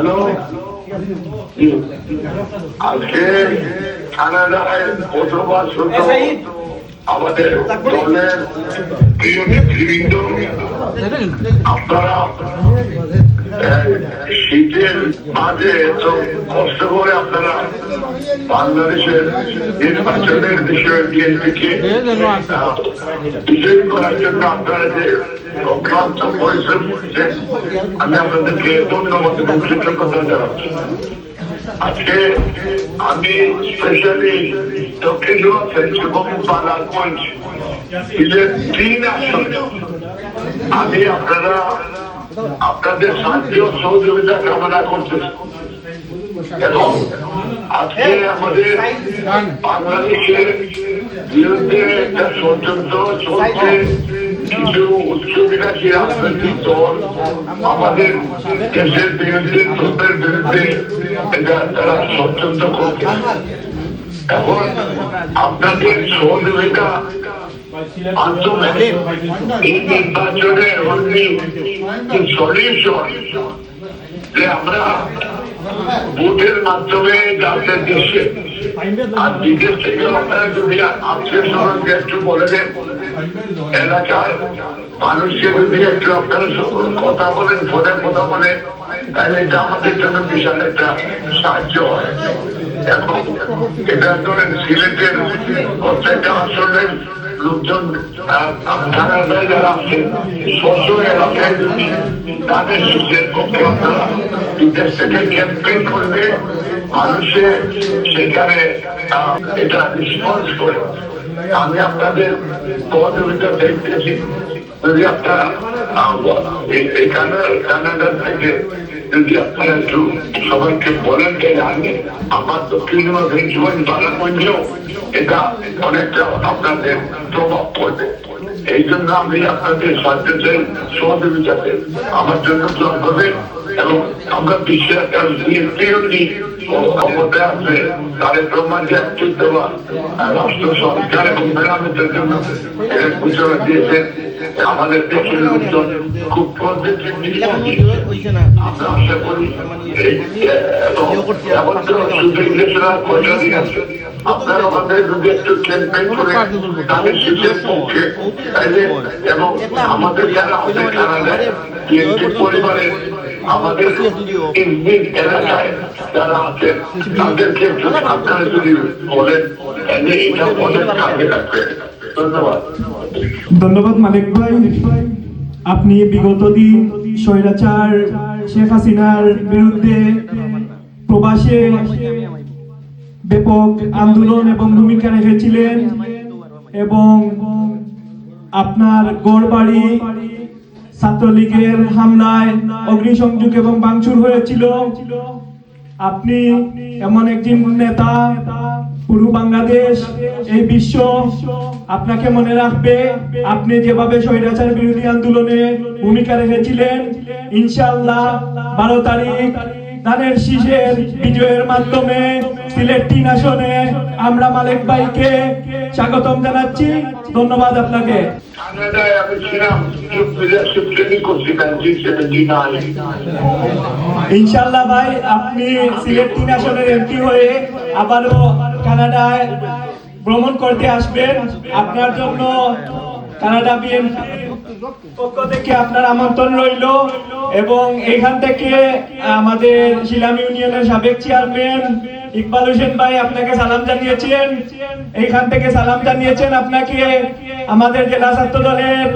Hello আজকে আমাদের দলের আপনারা শীতের মাঝে এত কষ্ট করে আপনারা বাংলাদেশের নির্বাচনের বিষয়ে বিএনপিকে বিজয়ী করার জন্য আপনারা যে অক্লান্ত পরিশ্রম করছেন, আমি আপনাদেরকে ধন্যবাদ এবং কৃতজ্ঞতা জানাচ্ছি। আজকে আমি স্পেশালি দক্ষিণ এবং বালাগঞ্জ তিন আসনে। আমি আপনারা আপনাদের সাহায্য সহযোগিতা কামনা করতেছি এবং আজকে আমাদের বাংলাদেশের বিরুদ্ধে একটা ষড়যন্ত্র চলছে। করছে। আপনাদের সহযোগিতা আপনারা যদি একটু মানুষকে যদি একটু কথা বলেন ফোনের কথা বলেন, তাহলে এটা আমাদের জন্য বিশাল একটা সাহায্য হয়। এবং এটা ধরেন সিলেটের প্রত্যেকটা আসলের লোকজন তাদের সুখের পক্ষে ক্যাম্পেইন করবে, মানুষে সেখানে এটা রেসপন্স করে। আমি আপনাদের সহযোগিতা দেখতেছি। সবাইকে বলেন যে আমি আমার দক্ষিণ ভেঞ্চুয়ান বালাগঞ্জেও অনেকটা আপনাদের প্রভাব এই জন্য আমি আপনাদের সাহায্য চাই আমার জন্য করবেন এবং আমরা বিশ্বাস বিএনপি ক্ষমতা আছে তাদের ব্রহ্মাণ্ডে একত্রিতবাদ রাষ্ট্র সংস্কার এবং মেরামতের জন্য ঘোষণা দিয়েছেন আমাদের দেশের লোকজন খুব পজিটিভ আমরা আশা করি এবং শুধু ইংরেজরা কথা দিয়েছে আপনারা আমাদের যদি একটু ক্যাম্পেইন করে তাদের শিশুর পক্ষে এবং আমাদের যারা আছে বিএনপি পরিবারের আমাদের ইন্ডিয়ান এলাকায় যারা আছেন তাদেরকে একটু আপনারা যদি বলেন তাহলে এটা অনেক কাজে লাগবে। ধন্যবাদ। ধন্যবাদ মালিক ভাই। আপনি বিগত দিন স্বৈরাচার শেখ হাসিনার বিরুদ্ধে প্রবাসে ব্যাপক আন্দোলন এবং ভূমিকা রেখেছিলেন এবং আপনার গড় বাড়ি ছাত্রলীগের হামলায় অগ্নিসংযোগ এবং ভাঙচুর হয়েছিল। আপনি এমন একজন নেতা পুরো বাংলাদেশ, এই বিশ্ব আপনাকে মনে রাখবে, আপনি যেভাবে স্বৈরাচার বিরোধী আন্দোলনে ভূমিকা রেখেছিলেন, ইনশাআল্লাহ বারো তারিখ ধানের শীষের বিজয়ের মাধ্যমে সিলেট তিন আসনে আমরা মালিক ভাইকে স্বাগতম জানাচ্ছি। ধন্যবাদ আপনাকে। ইনশাল্লাহ ভাই আপনি সিলেট তিন আসনের এমপি হয়ে আবারও কানাডায় ভ্রমণ করতে আসবেন। আপনার জন্য কানাডা বিএনপি পক্ষ থেকে আপনার আমন্ত্রণ রইল এবং এখান থেকে আমাদের শিলাম ইউনিয়নের সাবেক চেয়ারম্যান ইকবাল হোসেন ভাই আপনাকে সালাম জানিয়েছেন। এইখান থেকে সালাম জানিয়েছেন আপনাকে আমাদের জেলা ছাত্র দলের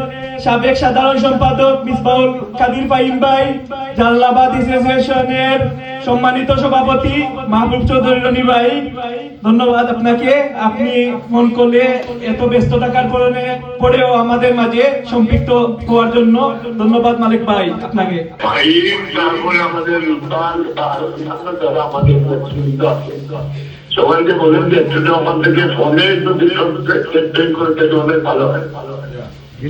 সাবেক সাধারণ সম্পাদক মিসবাউল কাদির ফাহিম ভাই, জাল্লাবাদ অ্যাসোসিয়েশনের সম্মানিত সভাপতি মাহবুব চৌধুরী রনি ভাই। ধন্যবাদ আপনাকে। আপনি ফোন করলে এত ব্যস্ত থাকার পরে পরেও আমাদের মাঝে সম্পৃক্ত হওয়ার জন্য ধন্যবাদ মালিক ভাই আপনাকে। সবাইকে বলেন যে একটু আমার থেকে ফোনে যদি করে অনেক ভালো হয়।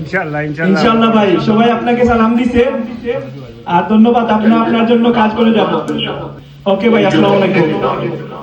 ইনশাল্লাহ ভাই, সবাই আপনাকে সালাম দিছে। আর ধন্যবাদ আপনি আপনার জন্য কাজ করে যাব। ওকে ভাই, আসসালামু আলাইকুম।